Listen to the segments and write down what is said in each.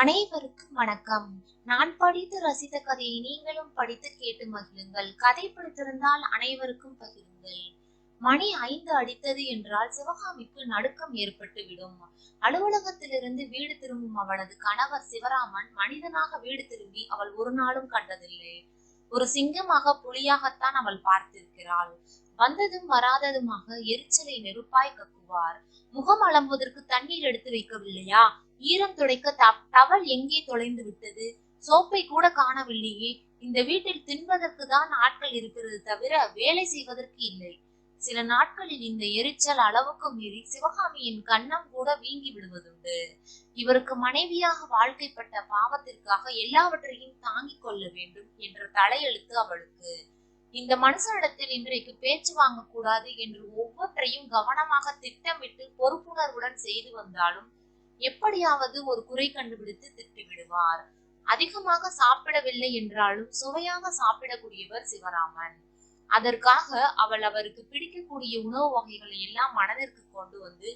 அனைவருக்கும் வணக்கம். நான் படித்து ரசித்த கதையை நீங்களும் படித்து கேட்டு மகிழுங்கள். கதை பிடித்திருந்தால் அனைவருக்கும் பகிருங்கள். மணி ஐந்து அடித்தது என்றால் சிவகாமிக்கு நடுக்கம் ஏற்பட்டு விடும் அலுவலகத்திலிருந்து வீடு திரும்பும் அவளது கணவர் சிவராமன் மனிதனாக வீடு திரும்பி அவள் ஒரு நாளும் கண்டதில்லை. ஒரு சிங்கமாக புலியாகத்தான் அவள் பார்த்திருக்கிறாள். வந்ததும் வராததுமாக எரிச்சலை நெருப்பாய் கக்குவார். முகம் அளம்புவதற்கு தண்ணீர் எடுத்து வைக்கவில்லையா? ஈரம் துடைக்க டவல் எங்கே தொலைந்து விட்டது? சோப்பை கூட காணவில்லையே. இந்த வீட்டில் தின்பதற்கு தான் ஆட்கள் இருக்கிறது தவிர வேலை செய்வதற்கு இல்லை. சில நாட்களில் இந்த எரிச்சல் அளவுக்கு மீறி சிவகாமியின் கண்ணம் கூட வீங்கி விடுவதுண்டு. இவருக்கு மனைவியாக வாழ்க்கைப்பட்ட பாவத்திற்காக எல்லாவற்றையும் தாங்கிக் கொள்ள வேண்டும் என்ற தலையெழுத்து அவளுக்கு. இந்த மனுஷனிடத்தில் இன்றைக்கு பேச்சு வாங்கக்கூடாது என்று ஒவ்வொன்றையும் கவனமாக திட்டமிட்டு பொறுப்புணர்வுடன் செய்து வந்தாலும் எப்படியாவது ஒரு குறை கண்டுபிடித்து திட்டு விடுவார். அதிகமாக சாப்பிடவில்லை என்றாலும் சுவையாக சாப்பிடக்கூடியவர் சிவராமன். அதற்காக அவள் அவருக்கு பிடிக்கக்கூடிய உணவு வகைகளை எல்லாம் மனதிற்கு கொண்டு வந்து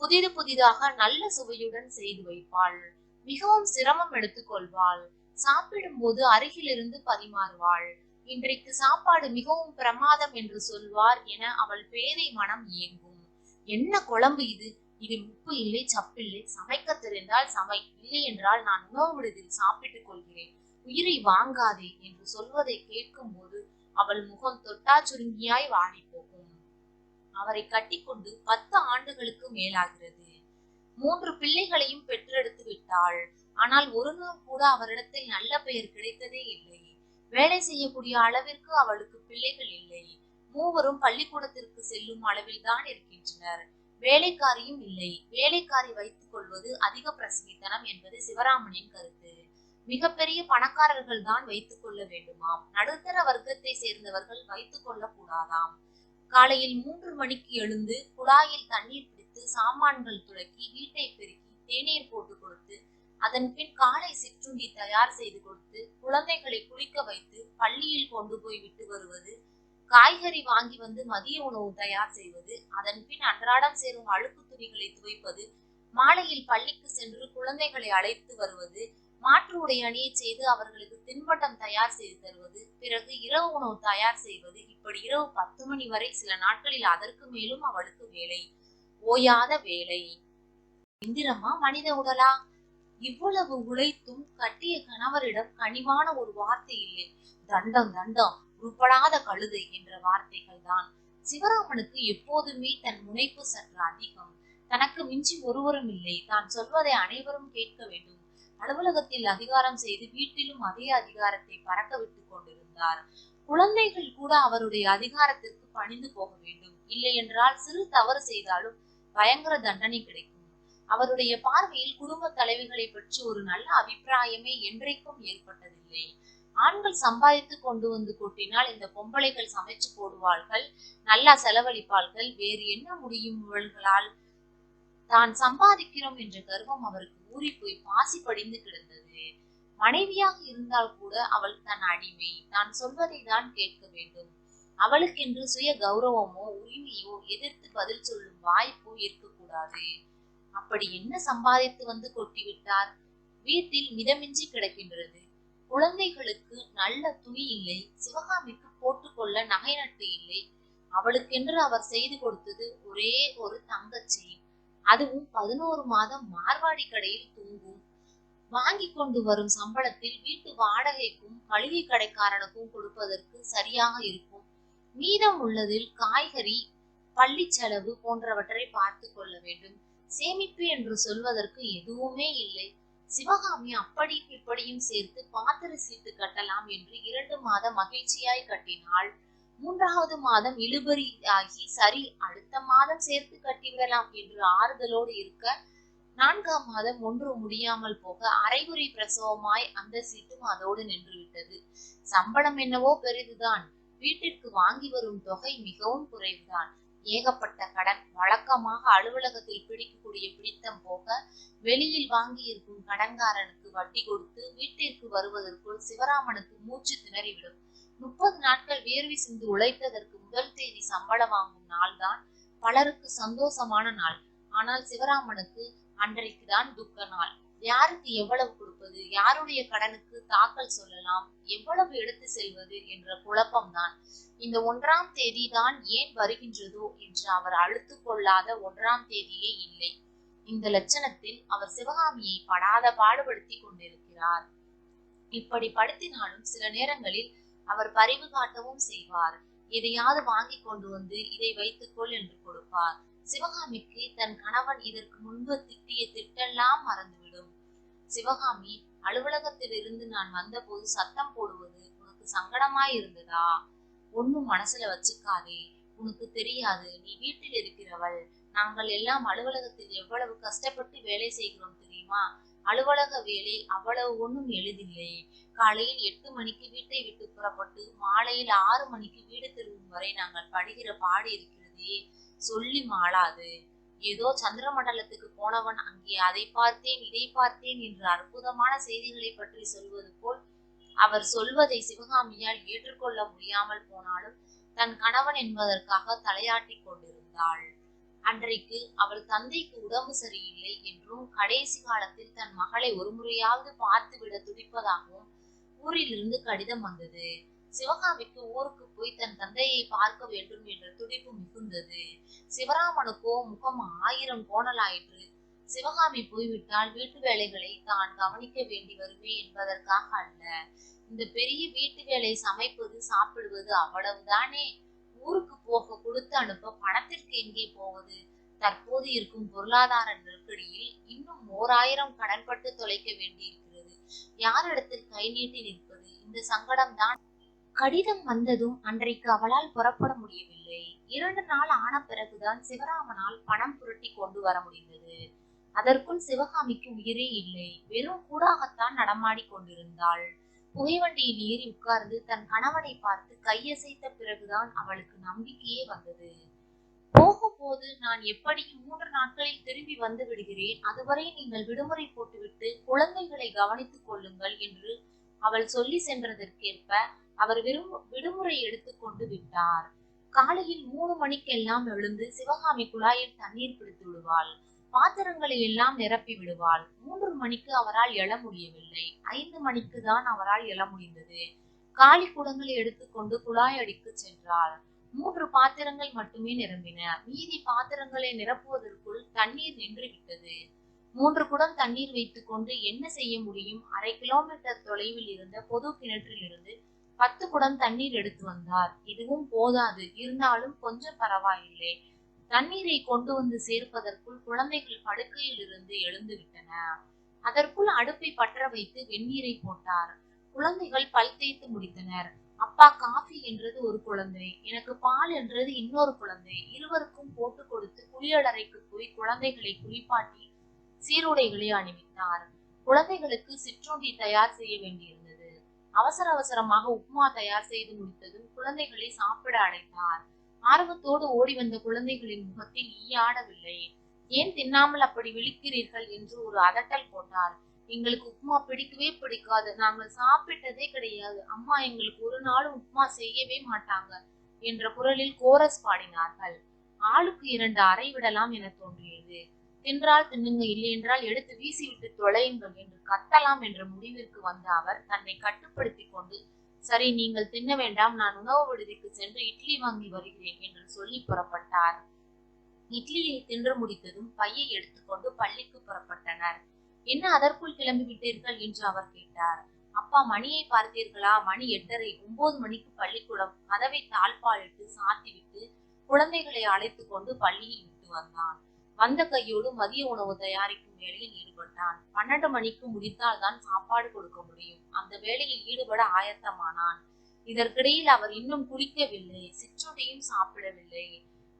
புதிது புதிதாக நல்ல சுவையுடன் செய்து வைப்பாள். மிகவும் சிரமம் எடுத்துக்கொள்வாள் சாப்பிடும் போது அருகிலிருந்து பரிமாறுவாள். இன்றைக்கு சாப்பாடு மிகவும் பிரமாதம் என்று சொல்வார் என அவள் பேதை மனம் இயங்கும் என்ன குழம்பு இது? இதில் உப்பு இல்லை சப்பில்லை சமைக்க தெரிந்தால் சமை. இல்லை என்றால் நான் உணவு விடுதில் சாப்பிட்டுக் கொள்கிறேன். உயிரை வாங்காதே என்று சொல்வதை கேட்கும் போது அவள் முகம் தொட்டா சுருங்கியாய் வாடி போகும். அவரை கட்டிக்கொண்டு பத்து ஆண்டுகளுக்கு மேலாகிறது. மூன்று பிள்ளைகளையும் பெற்றெடுத்து விட்டாள். ஆனால் ஒரு நாள் கூட அவரிடத்தில் நல்ல பெயர் கிடைத்ததே இல்லை. வேலை செய்யக்கூடிய அளவிற்கு அவளுக்கு பிள்ளைகள் இல்லை. மூவரும் பள்ளிக்கூடத்திற்கு செல்லும் அளவில் தான் இருக்கின்றனர். வேலைக்காரியும் இல்லை. வேலைக்காரி வைத்துக் கொள்வது அதிக பிரசங்கித்தனம் என்பது சிவராமனின் கருத்து. மிகப்பெரிய பணக்காரர்கள் தான் வைத்துக் கொள்ள வேண்டுமாம். நடுத்தர வர்க்கத்தை சேர்ந்தவர்கள் வைத்துக் கொள்ள கூடாதாம். காலையில் மூன்று மணிக்கு எழுந்து குழாயில் தண்ணீர் பிடித்து சாமான்கள் துளக்கி வீட்டை பெருக்கி தேநீர் போட்டு கொடுத்து அதன் பின் காலை சிற்றுண்டி தயார் செய்து கொடுத்து குழந்தைகளை குளிக்க வைத்து பள்ளியில் கொண்டு போய் விட்டு வருவது காய்கறி வாங்கி வந்து மதிய உணவு தயார் செய்வது அதன் பின் அன்றாடம் சேரும் அழுக்கு துணிகளை துவைப்பது மாலையில் பள்ளிக்கு சென்று குழந்தைகளை அழைத்து வருவது மாற்று உடை அணிய செய்து அவர்களுக்கு தின்பண்டம் தயார் செய்து தருவது பிறகு இரவு உணவு தயார் செய்வது இப்படி இரவு பத்து மணி வரை சில நாட்களில் அதற்கு மேலும் அவளுக்கு வேலை ஓயாத வேலை. எந்திரமா மனித உடலா? இவ்வளவு உழைத்தும் கட்டிய கணவரிடம் கனிவான ஒரு வார்த்தை இல்லை. தண்டம் தண்டம். உருப்படாத கழுதை என்ற வார்த்தைகள் தான் சிவராமனுக்கு எப்போதுமே தன் முனைப்பு சற்று அதிகம். தனக்கு மிஞ்சி ஒருவரும் இல்லை. தான் சொல்வதை அனைவரும் கேட்க வேண்டும். அலுவலகத்தில் அதிகாரம் செய்து வீட்டிலும் அதே அதிகாரத்தை பறக்க விட்டுக் கொண்டிருந்தார். குழந்தைகள் கூட அவருடைய அதிகாரத்திற்கு பணிந்து போக வேண்டும். இல்லை என்றால் சிறு தவறு செய்தாலும் பயங்கர தண்டனை கிடைக்கும். அவருடைய பார்வையில் குடும்ப தலைவிகளை பற்றி ஒரு நல்ல அபிப்பிராயமே என்றைக்கும் ஏற்பட்டதில்லை. ஆண்கள் சம்பாதித்து கொண்டு வந்து கொட்டினால் இந்த பொம்பளைகள் சமைச்சு போடுவார்கள் நல்லா செலவழிப்பார்கள் வேறு என்ன முடியும் இவள்களால்? தான் சம்பாதிக்கிறோம் என்ற கர்வம் அவருக்கு ஊறி போய் பாசி படிந்து கிடந்தது. மனைவியாக இருந்தால் கூட அவள் தன் அடிமை. தான் சொல்வதை தான் கேட்க வேண்டும். அவளுக்கென்று சுய கௌரவமோ உரிமையோ எதிர்த்து பதில் சொல்லும் வாய்ப்போ இருக்கக்கூடாது. அப்படி என்ன சம்பாதித்து வந்து கொட்டிவிட்டார்? வீட்டில் மிதமின்றி கிடக்கின்றது. குழந்தைகளுக்கு நல்ல துணி இல்லை சிவகாமிக்கு போட்டுக்கொள்ள நகை நட்டு இல்லை அவளுக்கென்று அவர் செய்து கொடுத்தது ஒரே ஒரு தங்கச்சி அதுவும் பதினோரு மாதம் மார்வாடி கடையில் தூங்கும். வாங்கி கொண்டு வரும் சம்பளத்தில் வீட்டு வாடகைக்கும் மளிகை கடைக்காரனுக்கும் கொடுப்பதற்கு சரியாக இருக்கும். மீதம் உள்ளதில் காய்கறி பள்ளி செலவு போன்றவற்றை பார்த்து கொள்ள வேண்டும். சேமிப்பு என்று சொல்வதற்கு எதுவுமே இல்லை. சிவகாமி அப்படியும் இப்படியும் சேர்த்து பாத்திர சீட்டு கட்டலாம் என்று இரண்டு மாதம் மகிழ்ச்சியாய் கட்டினாள். மூன்றாவது மாதம் இழுபறி ஆகி சரி அடுத்த மாதம் சேர்த்து கட்டிவிடலாம் என்று ஆறுதலோடு இருக்க நான்காம் மாதம் ஒன்று முடியாமல் போக அரைகுறை பிரசவமாய் அந்த சீட்டும் அதோடு நின்றுவிட்டது. சம்பளம் என்னவோ பெரிதுதான். வீட்டிற்கு வாங்கி வரும் தொகை மிகவும் குறைவுதான். ஏகப்பட்ட கடன் வழக்கமாக அலுவலகத்தில் பிடிக்கக்கூடிய பிடித்தம் போக வெளியில் வாங்கி இருக்கும் கடன்காரனுக்கு வட்டி கொடுத்து வீட்டிற்கு வருவதற்குள் சிவராமனுக்கு மூச்சு திணறிவிடும். முப்பது நாட்கள் வேர்வை சிந்து உழைத்ததற்கு முதல் தேதி சம்பளம் வாங்கும் நாள்தான் பலருக்கு சந்தோஷமான நாள். ஆனால் சிவராமனுக்கு அன்றைக்குதான் துக்க நாள். யாருக்கு எவ்வளவு கொடுப்பது? யாருடைய கடனுக்கு தாக்கல் சொல்லலாம்? எவ்வளவு எடுத்து செல்வது என்ற குழப்பம்தான். இந்த ஒன்றாம் தேதி தான் ஏன் வருகின்றதோ என்று அவர் அழுத்து கொள்ளாத ஒன்றாம் தேதியே இல்லை. இந்த லட்சணத்தில் அவர் சிவகாமியை படாத பாடுபடுத்தி கொண்டிருக்கிறார். இப்படி படுத்தினாலும் சில நேரங்களில் அவர் பரிவு காட்டவும் செய்வார். எதையாவது வாங்கி கொண்டு வந்து இதை வைத்துக்கொள் என்று கொடுப்பார். சிவகாமிக்கு தன் கணவன் இதற்கு முன்பு திட்டிய திட்டெல்லாம் மறந்துவிடும். சிவகாமி அலுவலகத்தில் இருந்து நான் வந்தபோது சத்தம் போடுவது உனக்கு சங்கடமாய் இருந்ததா ஒன்னும் மனசுல வச்சுக்காதே. உனக்கு தெரியாது நீ வீட்டில் இருக்கிறவள். நாங்கள் எல்லாம் அலுவலகத்தில் எவ்வளவு கஷ்டப்பட்டு வேலை செய்கிறோம் தெரியுமா? அலுவலக வேலை அவ்வளவு ஒன்றும் எளிதில்லை. காலையில் எட்டு மணிக்கு வீட்டை விட்டு புறப்பட்டு மாலையில் ஆறு மணிக்கு வீடு திரும்பும் வரை நாங்கள் படுகிற பாடு இருக்கிறதே. சொல்லி மாளாது. ஏதோ சந்திர மண்டலத்துக்கு போனவன் அங்கே அதை பார்த்தேன் இதை பார்த்தேன் என்று அற்புதமான செய்திகளை பற்றி சொல்வது போல் அவர் சொல்வதை சிவகாமியால் ஏற்றுக்கொள்ள முடியாமல் போனாலும் தன் கணவன் என்பதற்காக தலையாட்டி கொண்டிருந்தாள். அன்றைக்கு அவள் தந்தைக்கு உடம்பு சரியில்லை என்றும் கடைசி காலத்தில் தன் மகளை ஒருமுறையாவது பார்த்து விட துடிப்பதாகவும் ஊரிலிருந்து கடிதம் வந்தது. சிவகாமிக்கு ஊருக்கு போய் தன் தந்தையை பார்க்க வேண்டும் என்ற துடிப்பு மிகுந்தது. சிவராமனுக்கோ முகம் ஆயிரம் கோணலாயிற்று. சிவகாமி போய்விட்டால் வீட்டு வேலைகளை தான் கவனிக்க வேண்டி வருமே என்பதற்காக அல்ல. இந்த பெரிய வீட்டு வேலை சமைப்பது சாப்பிடுவது அவ்வளவுதானே? ஊருக்கு போக கொடுத்து அனுப்ப பணத்திற்கு எங்கே போவது? தற்போது இருக்கும் பொருளாதார நெருக்கடியில் இன்னும் ஓராயிரம் கடன்பட்டு தொலைக்க வேண்டியிருக்கிறது. யாரிடத்தில் கை நீட்டி நிற்பது? இந்த சங்கடம் தான் கடிதம் வந்ததும் அன்றைக்கு அவளால் புறப்பட முடியவில்லை. இரண்டு நாள் ஆன பிறகுதான் சிவராமனால் பணம் புரட்டி கொண்டு வர முடிந்தது. அதற்குள் சிவகாமிக்கு உயிரே இல்லை. வெறும் கூடாகத்தான் நடமாடி கொண்டிருந்தாள். புகைவண்டியில் ஏறி உட்கார்ந்து தன் கணவனை பார்த்து கையசைத்த பிறகுதான் அவளுக்கு நம்பிக்கையே வந்தது. போகும்போது நான் எப்படியும் மூன்று நாட்களில் திரும்பி வந்து விடுகிறேன். அதுவரை நீங்கள் விடுமுறை போட்டுவிட்டு குழந்தைகளை கவனித்துக் கொள்ளுங்கள் என்று அவள் சொல்லி சென்றதற்கேற்ப அவர் விரும் விடுமுறை எடுத்துக்கொண்டு விட்டார். காலையில் மூணு மணிக்கெல்லாம் எழுந்து சிவகாமி குழாயில் தண்ணீர் பிடித்து விடுவாள். பாத்திரங்களை எல்லாம் நிரப்பி விடுவாள். மூன்று மணிக்கு அவரால் எழ முடியவில்லை. ஐந்து மணிக்கு தான் அவரால் எழ முடிந்தது. காலி குடங்களை எடுத்துக்கொண்டு குழாய் அடிக்கு சென்றாள். மூன்று பாத்திரங்கள் மட்டுமே நிரம்பின. மீதி பாத்திரங்களை நிரப்புவதற்குள் தண்ணீர் நின்று விட்டது மூன்று குடம் தண்ணீர் வைத்துக் கொண்டு என்ன செய்ய முடியும்? அரை கிலோமீட்டர் தொலைவில் இருந்த பொது கிணற்றில் இருந்து பத்து குடம் தண்ணீர் எடுத்து வந்தார். இதுவும் போதாது. இருந்தாலும் கொஞ்சம் பரவாயில்லை. தண்ணீரை கொண்டு வந்து சேர்ப்பதற்குள் குழந்தைகள் படுக்கையில் இருந்து எழுந்து விட்டன. அதற்குள் அடுப்பை பற்ற வைத்து வெந்நீரை போட்டார். குழந்தைகள் பல் தேய்த்து முடித்தனர். அப்பா காஃபி என்றது ஒரு குழந்தை. எனக்கு பால் என்றது இன்னொரு குழந்தை. இருவருக்கும் போட்டு கொடுத்து குளியலறைக்கு போய் குழந்தைகளை குளிப்பாட்டி சீருடைகளை அணிவித்தார். குழந்தைகளுக்கு சிற்றுண்டி தயார் செய்ய வேண்டியிருந்தது. அவசர அவசரமாக உப்மா தயார் செய்து முடித்ததும் குழந்தைகளை சாப்பிட அழைத்தார். ஆர்வத்தோடு ஓடி வந்த குழந்தைகளின் முகத்தில் ஈயாடவில்லை ஏன் தின்னாமல் அப்படி விழிக்கிறீர்கள்? என்று ஒரு அதட்டல் போட்டார். எங்களுக்கு உப்மா பிடிக்கவே பிடிக்காது. நாங்கள் சாப்பிட்டதே கிடையாது. அம்மா எங்களுக்கு ஒரு நாளும் உப்மா செய்யவே மாட்டாங்க என்ற குரலில் கோரஸ் பாடினார்கள். ஆளுக்கு இரண்டு அறை விடலாம் என தோன்றியது. தின்றால் தின்னுங்க இல்லை என்றால் எடுத்து வீசிவிட்டு தொலையுங்கள் என்று கத்தலாம் என்ற முடிவிற்கு வந்த அவர் தன்னை கட்டுப்படுத்தி கொண்டு சரி நீங்கள் தின்ன வேண்டாம் நான் உணவு விடுதிக்கு சென்று இட்லி வாங்கி வருகிறேன் என்று சொல்லி புறப்பட்டார். இட்லியை தின்று முடித்ததும் பையை எடுத்துக்கொண்டு பள்ளிக்கு புறப்பட்டனர். என்ன அதற்குள் கிளம்பி விட்டீர்கள் என்று அவர் கேட்டார். அப்பா மணியை பார்த்தீர்களா? மணி எட்டரை ஒன்பது மணிக்கு பள்ளிக்கூடம். கதவை தாழ்பாலிட்டு சாத்திவிட்டு குழந்தைகளை அழைத்துக் கொண்டு பள்ளியில் விட்டு வந்தான். வந்த கையோடு மதிய உணவு தயாரிக்கும் வேலையில் ஈடுபட்டான். பன்னெண்டு மணிக்கு முடித்தால் தான் சாப்பாடு கொடுக்க முடியும். அந்த வேலையில் ஈடுபட ஆயத்தமானான். இதற்கிடையில் அவர் இன்னும் குளிக்கவில்லை சிற்றுண்டியும் சாப்பிடவில்லை.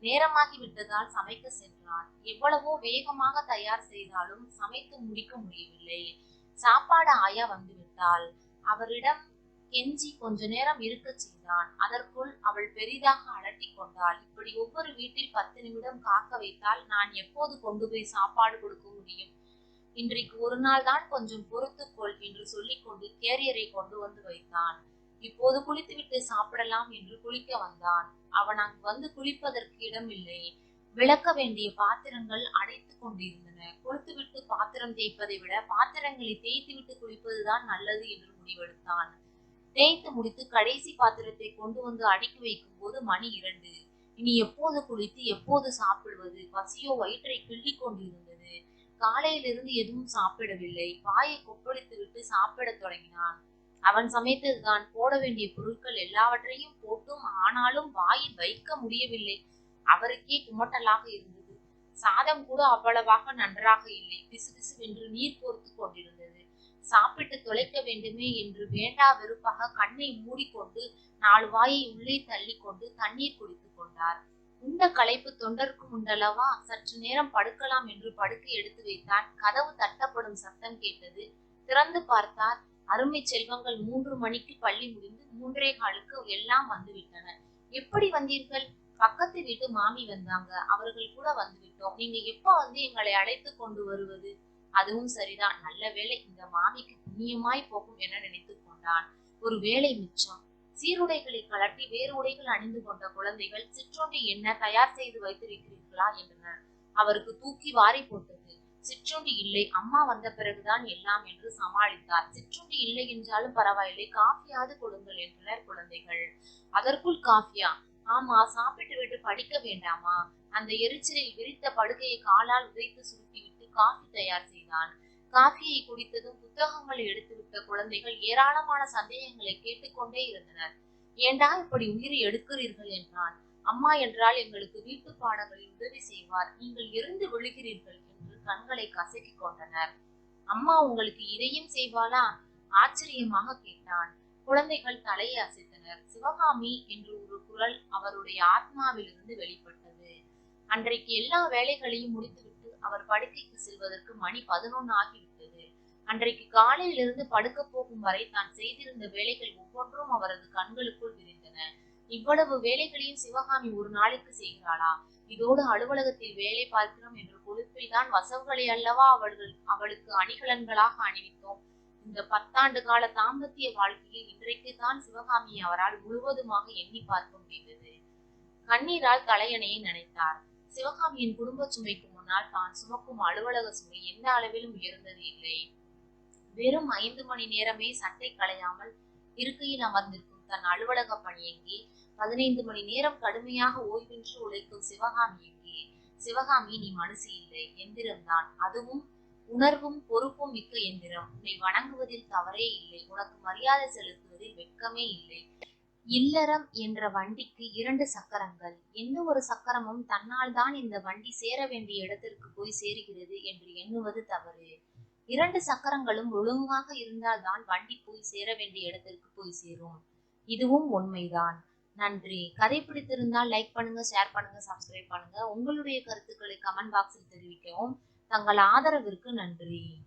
நேரமாகி விட்டதால் சமைக்க சென்றான். எவ்வளவோ வேகமாக தயார் செய்தாலும் சமைத்து முடிக்க முடியவில்லை. சாப்பாடு ஆயா வந்துவிட்டால் அவரிடம் கெஞ்சி கொஞ்ச நேரம் இருக்க செய்தான். அதற்குள் அவள் பெரிதாக அலட்டி கொண்டாள். இப்படி ஒவ்வொரு வீட்டில் பத்து நிமிடம் காக்க வைத்தால் நான் எப்போது கொண்டு போய் சாப்பாடு கொடுக்க முடியும்? இன்றைக்கு ஒரு நாள் தான் கொஞ்சம் பொறுத்துக்கொள் என்று சொல்லிக்கொண்டு கேரியரை கொண்டு வந்து வைத்தான். இப்போது குளித்துவிட்டு சாப்பிடலாம் என்று குளிக்க வந்தான். அவன் அங்கு வந்து குளிப்பதற்கு இடமில்லை. விளக்க வேண்டிய பாத்திரங்கள் அடைத்துக் கொண்டிருந்தன. கொடுத்துவிட்டு பாத்திரம் தேய்ப்பதை விட பாத்திரங்களை தேய்த்துவிட்டு குளிப்பதுதான் நல்லது என்று முடிவெடுத்தான். தேய்த்து முடித்து கடைசி பாத்திரத்தை கொண்டு வந்து அடுக்கி வைக்கும் போது மணி இரண்டு. இனி எப்போது குளித்து எப்போது சாப்பிடுவது? பசியோ வயிற்றை கிள்ளிக் கொண்டிருந்தது. காலையிலிருந்து எதுவும் சாப்பிடவில்லை. வாயை கொப்பளித்து விட்டு சாப்பிடத் தொடங்கினான். அவன் சமைத்ததுதான். போட வேண்டிய பொருட்கள் எல்லாவற்றையும் போட்டும் ஆனாலும் வாயில் வைக்க முடியவில்லை. அவருக்கே குமட்டலாக இருந்தது. சாதம் கூட அவ்வளவாக நன்றாக இல்லை. பிசுபிசுவென்று நீர் கோர்த்து கொண்டிருந்தது. சாப்பிட்டு தொலைக்க வேண்டுமே என்று வேண்டா வெறுப்பாக கண்ணை மூடிக்கொண்டு நாலு வாயை உள்ளே தள்ளி கொண்டு தண்ணீர் குடித்துக் கொண்டார். உண்ட களைப்பு தொண்டருக்கும் உண்டல்லவா? சற்று நேரம் படுக்கலாம் என்று படுக்கை எடுத்து வைத்தான். கதவு தட்டப்படும் சத்தம் கேட்டது. திறந்து பார்த்தார். அருமை செல்வங்கள் மூன்று மணிக்கு பள்ளி முடிந்து மூன்றே காலுக்கு எல்லாம் வந்துவிட்டன. எப்படி வந்தீர்கள்? பக்கத்து வீட்டு மாமி வந்தாங்க. அவர்கள் கூட வந்துவிட்டோம். நீங்க எப்ப வந்து எங்களை அழைத்து கொண்டு வருவது? அதுவும் சரிதான். நல்ல வேளை இந்த மாமிக்கு புண்ணியமாய் போகும் என நினைத்துக் கொண்டான். ஒரு வேலை மிச்சம். சீருடைகளை கலட்டி வேறு உடைகள் அணிந்து கொண்ட குழந்தைகள் சிற்றுண்டி என்ன தயார் செய்து வைத்திருக்கிறீர்களா என்றனர். அவருக்கு தூக்கி வாரி போட்டது சிற்றுண்டி இல்லை அம்மா வந்த பிறகுதான் எல்லாம் என்று சமாளித்தார். சிற்றுண்டி இல்லை என்றாலும் பரவாயில்லை காஃபியாவது கொடுங்கள் என்றனர் குழந்தைகள். அதற்குள் காஃபியா? ஆமா சாப்பிட்டு விட்டு படிக்க வேண்டாமா? அந்த எரிச்சலில் விரித்த படுக்கையை காலால் உதைத்து சுருட்டி காஃபி தயார் செய்தான். காஃபியை குடித்ததும் புத்தகங்களை எடுத்துவிட்ட குழந்தைகள் ஏராளமான சந்தேகங்களை கேட்டுக்கொண்டே இருந்தனர். ஏண்டா இப்படி உயிரை எடுக்கிறீர்கள்? என்றான். அம்மா என்றால் எங்களுக்கு வீட்டு பாடங்களில் உதவி செய்வார். நீங்கள் இருந்து விழுகிறீர்கள் என்று கண்களை கசக்கி கொண்டனர். அம்மா உங்களுக்கு இதையும் செய்வாளா? ஆச்சரியமாக கேட்டான். குழந்தைகள் தலையை அசைத்தனர். சிவகாமி என்று ஒரு குரல் அவருடைய ஆத்மாவிலிருந்து வெளிப்பட்டது. அன்றைக்கு எல்லா வேலைகளையும் முடித்துவிட்டு அவர் படுக்கைக்கு செல்வதற்கு மணி பதினொன்று ஆகிவிட்டது. அன்றைக்கு காலையிலிருந்து படுக்க போகும் வரை தான் செய்திருந்த வேலைகள் ஒவ்வொன்றும் அவரது கண்களுக்குள் விரிந்தன. இவ்வளவு வேலைகளையும் சிவகாமி ஒரு நாளைக்கு செய்கிறாளா? இதோடு அலுவலகத்தில் வேலை பார்க்கிறோம் என்ற கொழுப்பில் தான் வசவுகளை அல்லவா அவர்கள் அவளுக்கு அணிகலன்களாக அணிவித்தோம். இந்த பத்தாண்டு கால தாம்பத்திய வாழ்க்கையில் இன்றைக்கு தான் சிவகாமியை அவரால் முழுவதுமாக எண்ணி பார்க்க முடிந்தது. கண்ணீரால் தலையணையை நினைத்தார். சிவகாமியின் குடும்ப சுமைக்கு முன்னால் தான் சுமக்கும் அலுவலக சுமை எந்த அளவிலும் உயர்ந்தது இல்லை. வெறும் ஐந்து மணி நேரமே சட்டை களையாமல் இருக்கையில் அமர்ந்திருக்கும் தன் அலுவலக பணி பதினைந்து மணி நேரம் கடுமையாக ஓய்வின்றி உழைக்கும் சிவகாமி எங்கே சிவகாமி நீ மனசு இல்லை எந்திரம்தான் அதுவும் உணர்வும் பொறுப்பும் மிக்க எந்திரம். உன்னை வணங்குவதில் தவறே இல்லை. உனக்கு மரியாதை செலுத்துவதில் வெட்கமே இல்லை. இல்லறம் என்ற வண்டிக்கு இரண்டு சக்கரங்கள். எந்த ஒரு சக்கரமும் தன்னால் தான் இந்த வண்டி சேர வேண்டிய இடத்திற்கு போய் சேருகிறது என்று எண்ணுவது தவறு. இரண்டு சக்கரங்களும் ஒழுங்காக இருந்தால்தான் வண்டி போய் சேர வேண்டிய இடத்திற்கு போய் சேரும். இதுவும் உண்மைதான். நன்றி. கதை பிடித்திருந்தால் லைக் பண்ணுங்க ஷேர் பண்ணுங்க சப்ஸ்கிரைப் பண்ணுங்க. உங்களுடைய கருத்துக்களை கமெண்ட் பாக்ஸில் தெரிவிக்கவும். தங்கள் ஆதரவிற்கு நன்றி.